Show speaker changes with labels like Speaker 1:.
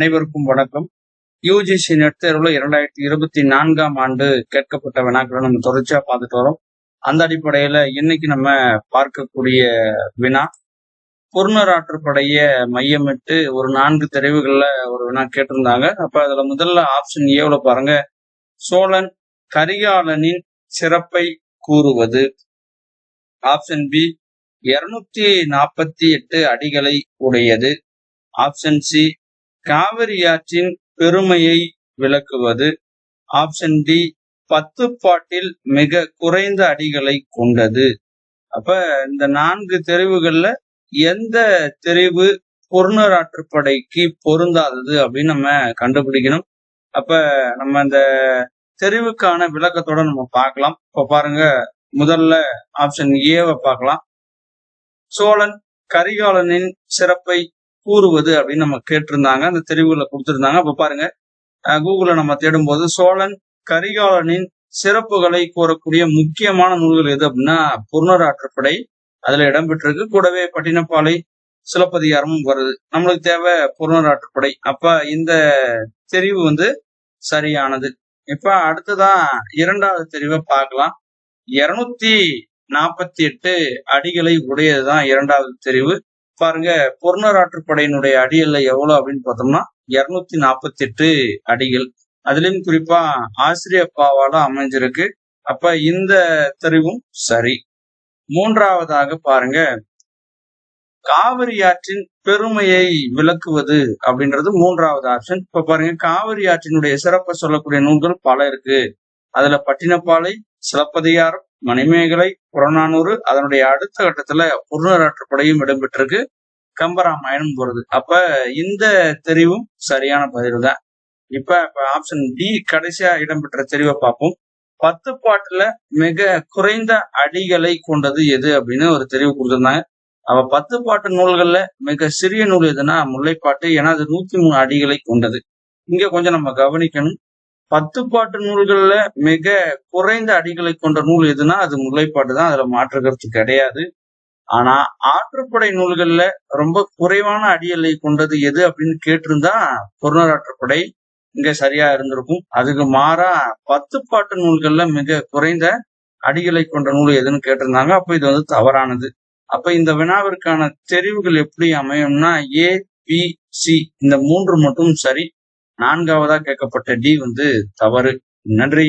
Speaker 1: அனைவருக்கும் வணக்கம். UGC net தேர்வுல இரண்டாயிரத்தி இருபத்தி நான்காம் ஆண்டு கேட்கப்பட்ட வினாக்களை நம்ம தொடர்ச்சியா பார்த்துட்டு வரோம். அந்த அடிப்படையில இன்னைக்கு நம்ம பார்க்கக்கூடிய வினா பொருணராற்றுப்படைய மையமிட்டு ஒரு நான்கு தெரிவுகள்ல ஒரு வினா கேட்டிருந்தாங்க. அப்ப அதுல முதல்ல ஆப்ஷன் ஏவுல பாருங்க. சோழன் கரிகாலனின் சிறப்பை கூறுவது. ஆப்ஷன் பி இருநூத்தி நாற்பத்தி எட்டு அடிகளை உடையது. ஆப்ஷன் சி காவிரியாற்றின் பெருமையை விளக்குவது ஆப்ஷன் டி பத்து பாட்டில் மிக குறைந்த அடிகளை கொண்டது. அப்ப இந்த நான்கு தெரிவுகள்ல எந்த தெரிவு பொருணராற்றுப்படைக்கு பொருந்தாதது அப்படின்னு நம்ம கண்டுபிடிக்கணும். அப்ப நம்ம இந்த தெரிவுக்கான விளக்கத்தோட நம்ம பார்க்கலாம். இப்ப பாருங்க முதல்ல ஆப்ஷன் ஏவை பார்க்கலாம். சோழன் கரிகாலனின் சிறப்பை கூறுவது அப்படின்னு நம்ம கேட்டிருந்தாங்க. அந்த தெரிவுகளை கொடுத்திருந்தாங்க. அப்ப பாருங்க கூகுள நம்ம தேடும் போது சோழன் கரிகாலனின் சிறப்புகளை கூறக்கூடிய முக்கியமான நூல்கள் எது அப்படின்னா புறநராற்றுப்படை அதுல இடம்பெற்றிருக்கு கூடவே பட்டினப்பாலை சிலப்பதிகாரமும் வருது. நம்மளுக்கு தேவை புறநராற்றுப்படை அப்ப இந்த தெரிவு வந்து சரியானது. இப்ப அடுத்ததான் இரண்டாவது தெரிவை பார்க்கலாம். இருநூத்தி நாற்பத்தி எட்டு அடிகளை உடையதுதான் இரண்டாவது தெரிவு. பாருங்க பொருணராற்றுப்படையினுடைய அடி எவ்வளவு அப்படின்னு பார்த்தோம்னா இருநூத்தி நாற்பத்தி எட்டு அடிகள். அதுலயும் குறிப்பா ஆசிரியப்பாவால அமைஞ்சிருக்கு. அப்ப இந்த தெரிவும் சரி. மூன்றாவதாக பாருங்க காவிரி ஆற்றின் பெருமையை விளக்குவது அப்படின்றது மூன்றாவது ஆப்ஷன். இப்ப பாருங்க காவிரி ஆற்றினுடைய சிறப்பை சொல்லக்கூடிய நூல்கள் பல இருக்கு. அதுல பட்டினப்பாலை சிலப்பதிகாரம் மணிமேகலை புறநானூறு அதனுடைய அடுத்த கட்டத்துல புறநராற்றுப்படையும் இடம்பெற்றிருக்கு. கம்பராமாயணம் போறது. அப்ப இந்த தெரிவும் சரியான பதில் தான். இப்ப இப்ப ஆப்ஷன் டி கடைசியா இடம்பெற்ற தெரிவை பார்ப்போம். பத்து பாட்டுல மிக குறைந்த அடிகளை கொண்டது எது அப்படின்னு ஒரு தெரிவு கொடுத்திருந்தாங்க. அவ பத்து பாட்டு நூல்கள்ல மிக சிறிய நூல் எதுனா முல்லைப்பாட்டு ஏன்னா அது நூத்தி மூணு அடிகளை கொண்டது. இங்க கொஞ்சம் நம்ம கவனிக்கணும். பத்து பாட்டு நூல்கள்ல மிக குறைந்த அடிகளை கொண்ட நூல் எதுனா அது முல்லைப்பாட்டு தான். அதுல மாற்றுக்கிறது கிடையாது. ஆனா ஆற்றுப்படை நூல்கள்ல ரொம்ப குறைவான அடியலை கொண்டது எது அப்படின்னு கேட்டிருந்தா ஆற்றுப்படை இங்க சரியா இருந்திருக்கும். அதுக்கு மாறா பத்து பாட்டு நூல்கள்ல மிக குறைந்த அடிகளை கொண்ட நூல் எதுன்னு கேட்டிருந்தாங்க. அப்ப இது வந்து தவறானது. அப்ப இந்த வினாவிற்கான தெரிவுகள் எப்படி அமையும்னா ஏ பி சி இந்த மூன்று மட்டும் சரி. நான்காவதா கேட்கப்பட்ட டி வந்து தவறு. நன்றி.